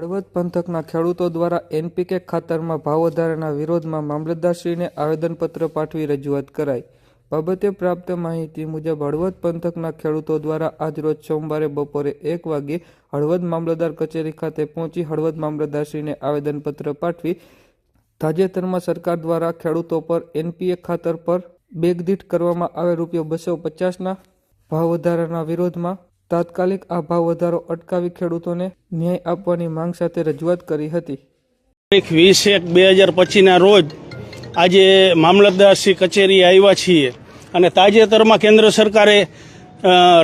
હળવદ પંથકના ખેડૂતો દ્વારા એનપીકે ખાતરમાં ભાવ વધારાના વિરોધમાં મામલતદારશ્રીને આવેદનપત્ર પાઠવી રજૂઆત કરાઈ. બાબતે પ્રાપ્ત માહિતી મુજબ હળવદ પંથકના ખેડૂતો દ્વારા આજરોજ સોમવારે બપોરે એક વાગ્યે હળવદ મામલતદાર કચેરી ખાતે પહોંચી હળવદ મામલતદારશ્રીને આવેદનપત્ર પાઠવી તાજેતરમાં સરકાર દ્વારા ખેડૂતો પર એનપીએ ખાતર પર બેગદીઠ કરવામાં આવેલ રૂપિયો બસો પચાસના ભાવ વધારાના વિરોધમાં તાત્કાલિક આ ભાવ વધારો અટકાવી ખેડૂતોને ન્યાય આપવાની માંગ સાથે રજૂઆત કરી હતી. તારીખ વીસ એક બે હજાર પચીસના રોજ આજે મામલતદારશ્રી કચેરી આવ્યા છીએ અને તાજેતરમાં કેન્દ્ર સરકારે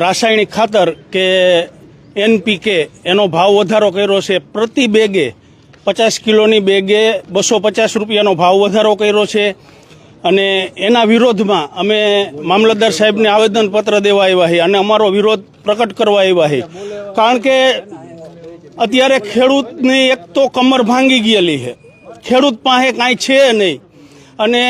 રાસાયણિક ખાતર કે એનપીકે એનો ભાવ વધારો કર્યો છે. પ્રતિ બેગે પચાસ કિલોની બેગે બસો પચાસ રૂપિયાનો ભાવ વધારો કર્યો છે. અને એના વિરોધમાં અમે મામલતદાર સાહેબને આવેદનપત્ર દેવા આવ્યા છીએ અને અમારો વિરોધ પ્રકટ કરવા આવ્યા છીએ કારણ કે અત્યારે ખેડૂતની એક તો કમર ભાંગી ગયેલી છે. ખેડૂત પાસે કાંઈ છે નહીં. અને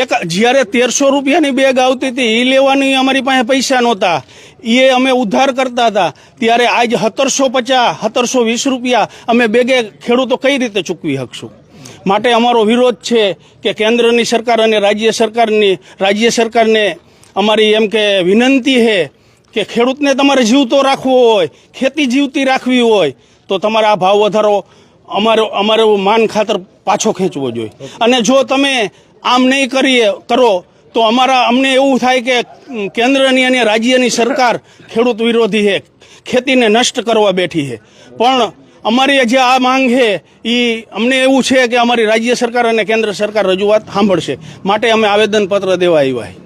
એક જ્યારે તેરસો રૂપિયાની બેગ આવતી હતી એ લેવાની અમારી પાસે પૈસા નહોતા. એ અમે ઉધાર કરતા હતા. ત્યારે આજ સત્તરસો પચાસ, સત્તરસો વીસ રૂપિયા અમે બેગે ખેડૂતો કઈ રીતે ચૂકવી શકશું? માટે અમારો વિરોધ છે કે કેન્દ્રની સરકાર અને રાજ્ય સરકારની, રાજ્ય સરકારને અમારી એમ કે વિનંતી છે કે ખેડૂતને તમારે જીવતો રાખવો હોય, ખેતી જીવતી રાખવી હોય, તો તમારે આ ભાવ વધારો અમારો અમારો માન ખાતર પાછો ખેંચવો જોઈએ. અને જો તમે આમ નહીં કરીએ, કરો, તો અમારા, અમને એવું થાય કે કેન્દ્રની અને રાજ્યની સરકાર ખેડૂત વિરોધી છે ખેતીને નષ્ટ કરવા બેઠી છે પણ અમારી જે આ માંગ છે એ અમને એવું છે કે અમારી રાજ્ય સરકાર અને કેન્દ્ર સરકાર રજૂઆત સાંભળશે. માટે અમે આવેદનપત્ર દેવા આવ્યા